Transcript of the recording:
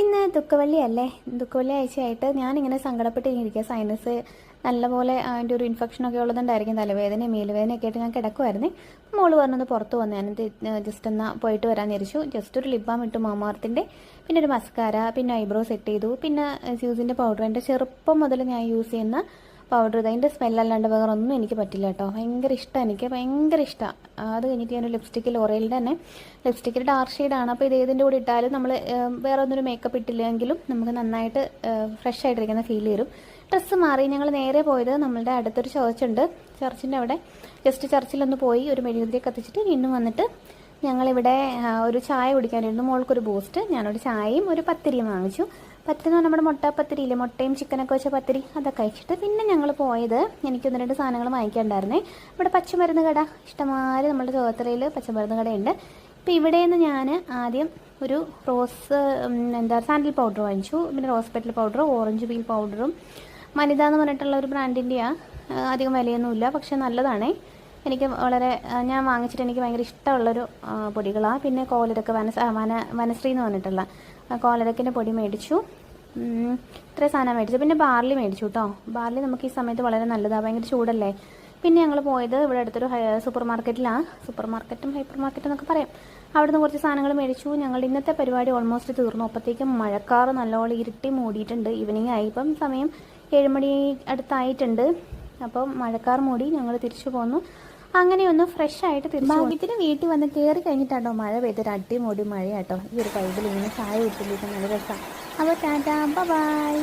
ഇന്ന് ദുഃഖവള്ളി അല്ലേ ദുഃഖവള്ളി ആഴ്ചയായിട്ട് ഞാനിങ്ങനെ സങ്കടപ്പെട്ട് ഇരിക്കുക സൈനസ് നല്ലപോലെ അതിന്റെ ഒരു ഇൻഫെക്ഷനൊക്കെ ഉള്ളതുകൊണ്ടായിരിക്കും തലവേദന മേലുവേദനയൊക്കെ ആയിട്ട് ഞാൻ കിടക്കുമായിരുന്നേ മോൾ പറഞ്ഞൊന്ന് പുറത്ത് വന്നു ഞാൻ ജസ്റ്റ് എന്നാൽ പോയിട്ട് വരാൻ വിചാരിച്ചു. ജസ്റ്റ് ഒരു ലിബാം ഇട്ടു മാമാർത്തിന്റെ. പിന്നെ ഒരു മസ്കാര പിന്നെ ഐബ്രോ സെറ്റ് ചെയ്തു. പിന്നെ സ്യൂസിന്റെ പൗഡർ എന്റെ ചെറുപ്പം മുതൽ ഞാൻ യൂസ് ചെയ്യുന്ന പൗഡർ ഇത്. അതിന്റെ സ്മെല്ലല്ലാണ്ട് വേറെ ഒന്നും എനിക്ക് പറ്റില്ല കേട്ടോ. ഭയങ്കര ഇഷ്ടമാണ് എനിക്ക്. ഭയങ്കര ഇഷ്ടമാണ് അത് കഴിഞ്ഞിട്ട് ഞാൻ ലിപ്സ്റ്റിക്ക് ലോറയിലിന്റെ തന്നെ ലിപ്സ്റ്റിക്കിൽ ഡാർക്ക് ഷെയ്ഡാണ് അപ്പോൾ ഇത് ഏതിന്റെ കൂടെ ഇട്ടാലും നമ്മൾ വേറെ ഒന്നൊരു മേക്കപ്പ് ഇട്ടില്ലെങ്കിലും നമുക്ക് നന്നായിട്ട് ഫ്രഷ് ആയിട്ടിരിക്കുന്ന ഫീൽ ചെയ്യും ഡ്രസ്സ് മാറി. ഞങ്ങൾ നേരെ പോയത് നമ്മളുടെ അടുത്തൊരു ചർച്ചുണ്ട് ചർച്ചിന്റെ അവിടെ. ജസ്റ്റ് ചർച്ചിലൊന്ന് പോയി ഒരു മെഴുകുതിരി കത്തിച്ചിട്ട് വീണ്ടും വന്നിട്ട് ഞങ്ങളിവിടെ ഒരു ചായ കുടിക്കാനായിരുന്നു മോൾക്കൊരു ബൂസ്റ്റ്. ഞാനൊരു ചായയും ഒരു പത്തിരിയും വാങ്ങിച്ചു. പത്തിരി എന്ന് പറഞ്ഞാൽ നമ്മുടെ മുട്ട പത്തിരിയില്ലേ? മുട്ടയും ചിക്കനൊക്കെ വെച്ച പത്തിരി അതൊക്കെ കഴിച്ചിട്ട് പിന്നെ ഞങ്ങൾ പോയത്. എനിക്ക് ഒന്ന് രണ്ട് സാധനങ്ങൾ വാങ്ങിക്കാണ്ടായിരുന്നേ ഇവിടെ പച്ചമരുന്ന് കട. ഇഷ്ടമാതിരി നമ്മുടെ ചോത്തലയിൽ പച്ചമരുന്ന് കടയുണ്ട്. ഇപ്പോൾ ഇവിടെ നിന്ന് ഞാൻ ആദ്യം ഒരു റോസ് എന്താ സാൻഡിൽ പൗഡർ വാങ്ങിച്ചു. പിന്നെ rose petal powder orange peel പൗഡറും. മനിത എന്ന് പറഞ്ഞിട്ടുള്ള ഒരു ബ്രാൻഡിന്റെയാണ് അധികം വിലയൊന്നുമില്ല പക്ഷെ നല്ലതാണേ. എനിക്ക് വളരെ ഞാൻ വാങ്ങിച്ചിട്ട് എനിക്ക് ഭയങ്കര ഇഷ്ടമുള്ളൊരു പൊടികളാണ് പിന്നെ കോലരക്ക് വനസ് ആ, വന വനശ്രീ എന്ന് പറഞ്ഞിട്ടുള്ള കോലരക്കിന്റെ പൊടി മേടിച്ചു. ഇത്ര സാധനം മേടിച്ചു. പിന്നെ ബാർലി മേടിച്ചു കേട്ടോ ബാർലി നമുക്ക് ഈ സമയത്ത് വളരെ നല്ലതാണ് ഭയങ്കര ചൂടല്ലേ. പിന്നെ ഞങ്ങൾ പോയത് ഇവിടെ അടുത്തൊരു സൂപ്പർ മാർക്കറ്റിലാണ് സൂപ്പർ മാർക്കറ്റും ഹൈപ്പർ മാർക്കറ്റും എന്നൊക്കെ പറയാം. അവിടുന്ന് കുറച്ച് സാധനങ്ങൾ മേടിച്ചു. ഞങ്ങളുടെ ഇന്നത്തെ പരിപാടി ഓൾമോസ്റ്റ് തീർന്നു. അപ്പോഴത്തേക്കും മഴക്കാറ് നല്ലോണം ഇരുട്ടി മൂടിയിട്ടുണ്ട്. ഈവനിങ് ആയി. ഇപ്പം സമയം ഏഴുമണി അടുത്തായിട്ടുണ്ട്. അപ്പം മഴക്കാർ മൂടി ഞങ്ങൾ തിരിച്ചു പോന്നു. അങ്ങനെ ഒന്ന് ഫ്രഷ് ആയിട്ട് തിരിച്ചു വീട്ടിൽ വന്ന് കയറി കഴിഞ്ഞിട്ടാട്ടോ മഴ പെയ്തൊരു അടിമോടി മഴയാട്ടോ. ഈ ഒരു പൈപ്പിൽ ഇങ്ങനെ ചായ കുട്ടിലേക്ക് നല്ല രസമാണ് അപ്പോൾ ടാറ്റാ ബൈ.